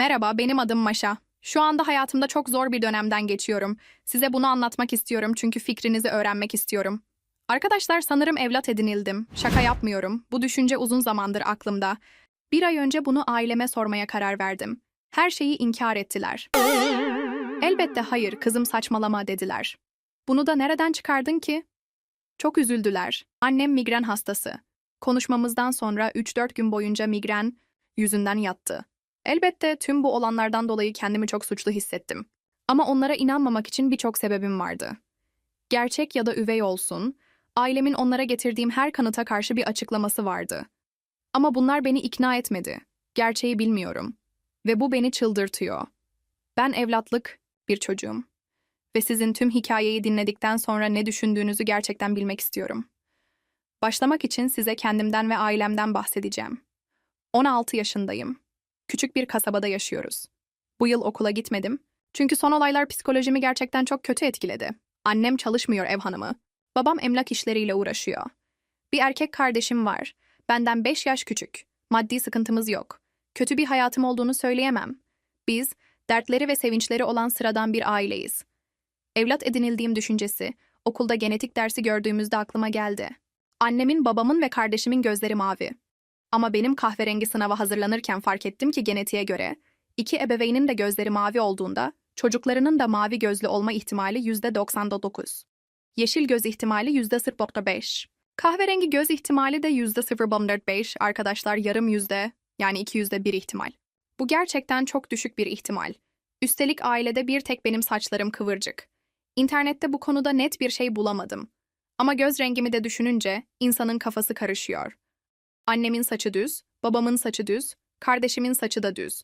Merhaba, benim adım Maşa. Şu anda hayatımda çok zor bir dönemden geçiyorum. Size bunu anlatmak istiyorum çünkü fikrinizi öğrenmek istiyorum. Arkadaşlar sanırım evlat edinildim. Şaka yapmıyorum. Bu düşünce uzun zamandır aklımda. Bir ay önce bunu aileme sormaya karar verdim. Her şeyi inkar ettiler. Elbette hayır, kızım saçmalama dediler. Bunu da nereden çıkardın ki? Çok üzüldüler. Annem migren hastası. Konuşmamızdan sonra 3-4 gün boyunca migren yüzünden yattı. Elbette tüm bu olanlardan dolayı kendimi çok suçlu hissettim. Ama onlara inanmamak için birçok sebebim vardı. Gerçek ya da üvey olsun, ailemin onlara getirdiğim her kanıta karşı bir açıklaması vardı. Ama bunlar beni ikna etmedi. Gerçeği bilmiyorum. Ve bu beni çıldırtıyor. Ben evlatlık bir çocuğum. Ve sizin tüm hikayeyi dinledikten sonra ne düşündüğünüzü gerçekten bilmek istiyorum. Başlamak için size kendimden ve ailemden bahsedeceğim. 16 yaşındayım. Küçük bir kasabada yaşıyoruz. Bu yıl okula gitmedim. Çünkü son olaylar psikolojimi gerçekten çok kötü etkiledi. Annem çalışmıyor ev hanımı. Babam emlak işleriyle uğraşıyor. Bir erkek kardeşim var. Benden 5 yaş küçük. Maddi sıkıntımız yok. Kötü bir hayatım olduğunu söyleyemem. Biz, dertleri ve sevinçleri olan sıradan bir aileyiz. Evlat edinildiğim düşüncesi, okulda genetik dersi gördüğümüzde aklıma geldi. Annemin, babamın ve kardeşimin gözleri mavi. Ama benim kahverengi sınava hazırlanırken fark ettim ki genetiğe göre, iki ebeveynin de gözleri mavi olduğunda, çocuklarının da mavi gözlü olma ihtimali %99. Yeşil göz ihtimali %0.5. Kahverengi göz ihtimali de %0.5 arkadaşlar yarım yüzde yani iki yüzde bir ihtimal. Bu gerçekten çok düşük bir ihtimal. Üstelik ailede bir tek benim saçlarım kıvırcık. İnternette bu konuda net bir şey bulamadım. Ama göz rengimi de düşününce insanın kafası karışıyor. Annemin saçı düz, babamın saçı düz, kardeşimin saçı da düz.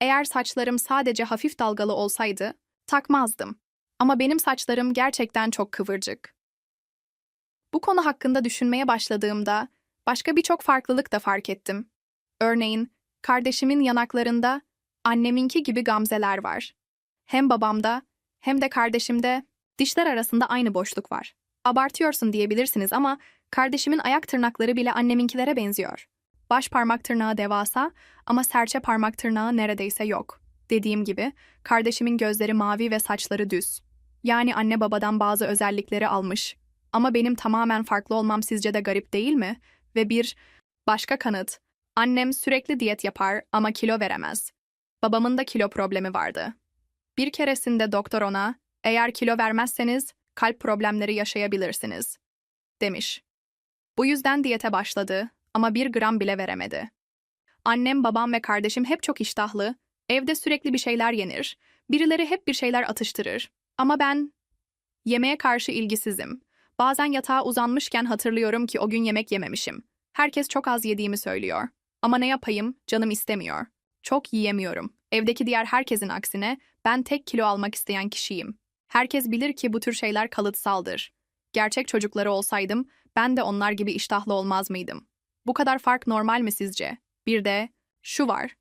Eğer saçlarım sadece hafif dalgalı olsaydı, takmazdım. Ama benim saçlarım gerçekten çok kıvırcık. Bu konu hakkında düşünmeye başladığımda başka birçok farklılık da fark ettim. Örneğin, kardeşimin yanaklarında anneminki gibi gamzeler var. Hem babamda hem de kardeşimde dişler arasında aynı boşluk var. Abartıyorsun diyebilirsiniz ama kardeşimin ayak tırnakları bile anneminkilere benziyor. Baş parmak tırnağı devasa ama serçe parmak tırnağı neredeyse yok. Dediğim gibi kardeşimin gözleri mavi ve saçları düz. Yani anne babadan bazı özellikleri almış. Ama benim tamamen farklı olmam sizce de garip değil mi? Ve bir başka kanıt. Annem sürekli diyet yapar ama kilo veremez. Babamın da kilo problemi vardı. Bir keresinde doktor ona, eğer kilo vermezseniz kalp problemleri yaşayabilirsiniz, demiş. Bu yüzden diyete başladı ama bir gram bile veremedi. Annem, babam ve kardeşim hep çok iştahlı, evde sürekli bir şeyler yenir, birileri hep bir şeyler atıştırır. Ama ben yemeğe karşı ilgisizim. Bazen yatağa uzanmışken hatırlıyorum ki o gün yemek yememişim. Herkes çok az yediğimi söylüyor. Ama ne yapayım, canım istemiyor. Çok yiyemiyorum. Evdeki diğer herkesin aksine ben tek kilo almak isteyen kişiyim. Herkes bilir ki bu tür şeyler kalıtsaldır. Gerçek çocukları olsaydım ben de onlar gibi iştahlı olmaz mıydım? Bu kadar fark normal mi sizce? Bir de şu var.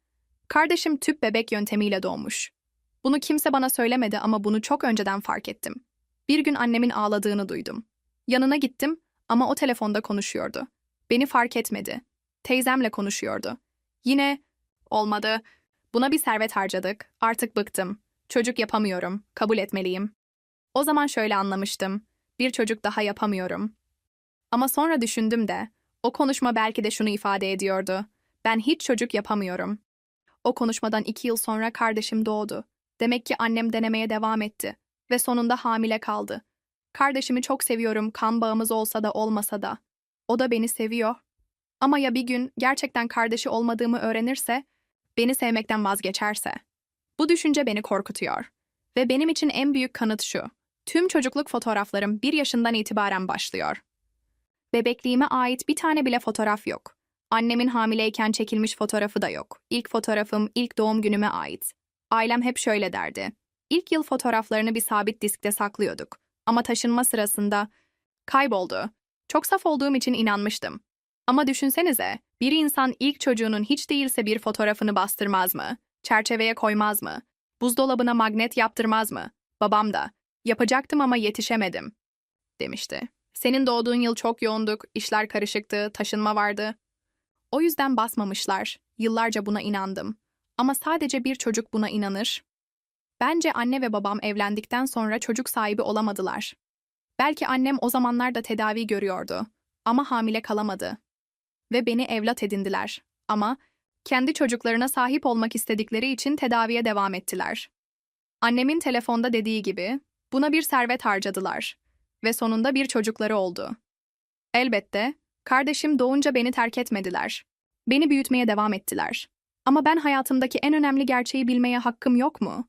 Kardeşim tüp bebek yöntemiyle doğmuş. Bunu kimse bana söylemedi ama bunu çok önceden fark ettim. Bir gün annemin ağladığını duydum. Yanına gittim ama o telefonda konuşuyordu. Beni fark etmedi. Teyzemle konuşuyordu. Yine olmadı. Buna bir servet harcadık. Artık bıktım. Çocuk yapamıyorum. Kabul etmeliyim. O zaman şöyle anlamıştım. Bir çocuk daha yapamıyorum. Ama sonra düşündüm de o konuşma belki de şunu ifade ediyordu. Ben hiç çocuk yapamıyorum. O konuşmadan iki yıl sonra kardeşim doğdu. Demek ki annem denemeye devam etti. Ve sonunda hamile kaldı. Kardeşimi çok seviyorum kan bağımız olsa da olmasa da. O da beni seviyor. Ama ya bir gün gerçekten kardeşi olmadığımı öğrenirse, beni sevmekten vazgeçerse? Bu düşünce beni korkutuyor. Ve benim için en büyük kanıt şu. Tüm çocukluk fotoğraflarım bir yaşından itibaren başlıyor. Bebekliğime ait bir tane bile fotoğraf yok. Annemin hamileyken çekilmiş fotoğrafı da yok. İlk fotoğrafım ilk doğum günüme ait. Ailem hep şöyle derdi. İlk yıl fotoğraflarını bir sabit diskte saklıyorduk. Ama taşınma sırasında kayboldu. Çok saf olduğum için inanmıştım. Ama düşünsenize, bir insan ilk çocuğunun hiç değilse bir fotoğrafını bastırmaz mı? Çerçeveye koymaz mı? Buzdolabına magnet yaptırmaz mı? Babam da. Yapacaktım ama yetişemedim, demişti. Senin doğduğun yıl çok yoğunduk, işler karışıktı, taşınma vardı. O yüzden basmamışlar. Yıllarca buna inandım. Ama sadece bir çocuk buna inanır. Bence anne ve babam evlendikten sonra çocuk sahibi olamadılar. Belki annem o zamanlarda tedavi görüyordu ama hamile kalamadı. Ve beni evlat edindiler. Ama kendi çocuklarına sahip olmak istedikleri için tedaviye devam ettiler. Annemin telefonda dediği gibi buna bir servet harcadılar ve sonunda bir çocukları oldu. Elbette kardeşim doğunca beni terk etmediler. Beni büyütmeye devam ettiler. Ama ben hayatımdaki en önemli gerçeği bilmeye hakkım yok mu?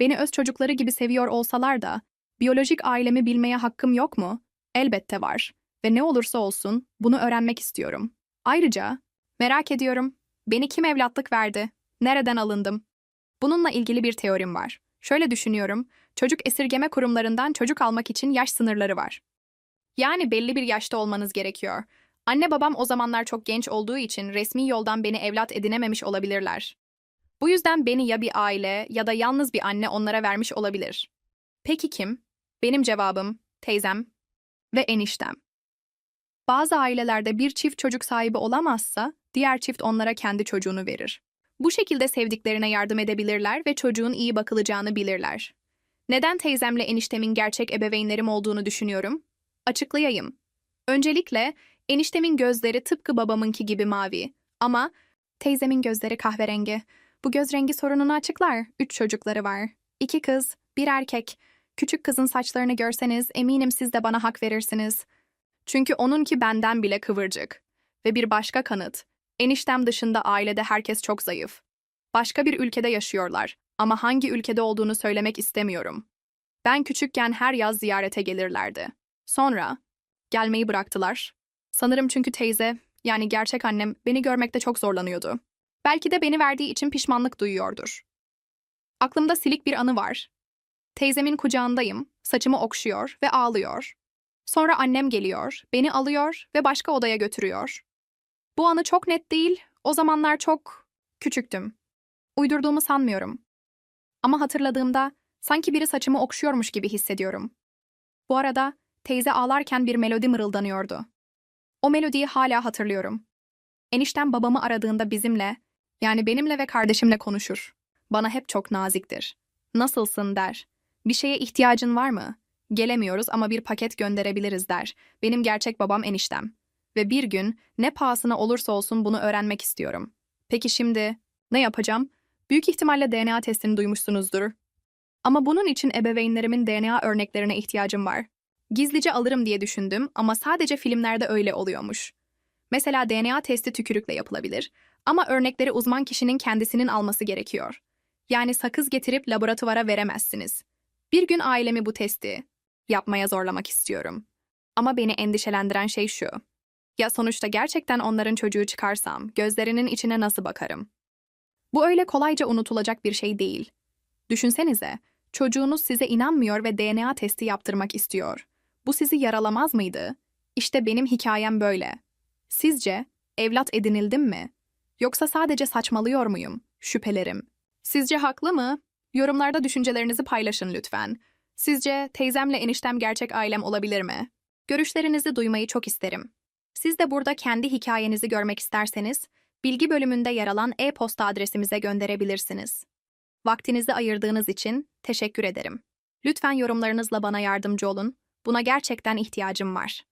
Beni öz çocukları gibi seviyor olsalar da biyolojik ailemi bilmeye hakkım yok mu? Elbette var ve ne olursa olsun bunu öğrenmek istiyorum. Ayrıca merak ediyorum beni kim evlatlık verdi? Nereden alındım? Bununla ilgili bir teorim var. Şöyle düşünüyorum, çocuk esirgeme kurumlarından çocuk almak için yaş sınırları var. Yani belli bir yaşta olmanız gerekiyor. Anne babam o zamanlar çok genç olduğu için resmi yoldan beni evlat edinememiş olabilirler. Bu yüzden beni ya bir aile ya da yalnız bir anne onlara vermiş olabilir. Peki kim? Benim cevabım teyzem ve eniştem. Bazı ailelerde bir çift çocuk sahibi olamazsa diğer çift onlara kendi çocuğunu verir. Bu şekilde sevdiklerine yardım edebilirler ve çocuğun iyi bakılacağını bilirler. Neden teyzemle eniştemin gerçek ebeveynlerim olduğunu düşünüyorum? Açıklayayım. Öncelikle eniştemin gözleri tıpkı babamınki gibi mavi ama teyzemin gözleri kahverengi. Bu göz rengi sorununu açıklar. Üç çocukları var. İki kız, bir erkek. Küçük kızın saçlarını görseniz eminim siz de bana hak verirsiniz. Çünkü onunki benden bile kıvırcık. Ve bir başka kanıt. Eniştem dışında ailede herkes çok zayıf. Başka bir ülkede yaşıyorlar ama hangi ülkede olduğunu söylemek istemiyorum. Ben küçükken her yaz ziyarete gelirlerdi. Sonra gelmeyi bıraktılar. Sanırım çünkü teyze, yani gerçek annem beni görmekte çok zorlanıyordu. Belki de beni verdiği için pişmanlık duyuyordur. Aklımda silik bir anı var. Teyzemin kucağındayım, saçımı okşuyor ve ağlıyor. Sonra annem geliyor, beni alıyor ve başka odaya götürüyor. Bu anı çok net değil, o zamanlar çok küçüktüm. Uydurduğumu sanmıyorum. Ama hatırladığımda sanki biri saçımı okşuyormuş gibi hissediyorum. Bu arada teyze ağlarken bir melodi mırıldanıyordu. O melodiyi hala hatırlıyorum. Eniştem babamı aradığında bizimle, yani benimle ve kardeşimle konuşur. Bana hep çok naziktir. Nasılsın der. Bir şeye ihtiyacın var mı? Gelemiyoruz ama bir paket gönderebiliriz der. Benim gerçek babam eniştem. Ve bir gün ne pahasına olursa olsun bunu öğrenmek istiyorum. Peki şimdi ne yapacağım? Büyük ihtimalle DNA testini duymuşsunuzdur. Ama bunun için ebeveynlerimin DNA örneklerine ihtiyacım var. Gizlice alırım diye düşündüm ama sadece filmlerde öyle oluyormuş. Mesela DNA testi tükürükle yapılabilir ama örnekleri uzman kişinin kendisinin alması gerekiyor. Yani sakız getirip laboratuvara veremezsiniz. Bir gün ailemi bu testi yapmaya zorlamak istiyorum. Ama beni endişelendiren şey şu. Ya sonuçta gerçekten onların çocuğu çıkarsam gözlerinin içine nasıl bakarım? Bu öyle kolayca unutulacak bir şey değil. Düşünsenize, çocuğunuz size inanmıyor ve DNA testi yaptırmak istiyor. Bu sizi yaralamaz mıydı? İşte benim hikayem böyle. Sizce evlat edinildim mi? Yoksa sadece saçmalıyor muyum? Şüphelerim. Sizce haklı mı? Yorumlarda düşüncelerinizi paylaşın lütfen. Sizce teyzemle eniştem gerçek ailem olabilir mi? Görüşlerinizi duymayı çok isterim. Siz de burada kendi hikayenizi görmek isterseniz, bilgi bölümünde yer alan e-posta adresimize gönderebilirsiniz. Vaktinizi ayırdığınız için teşekkür ederim. Lütfen yorumlarınızla bana yardımcı olun. Buna gerçekten ihtiyacım var.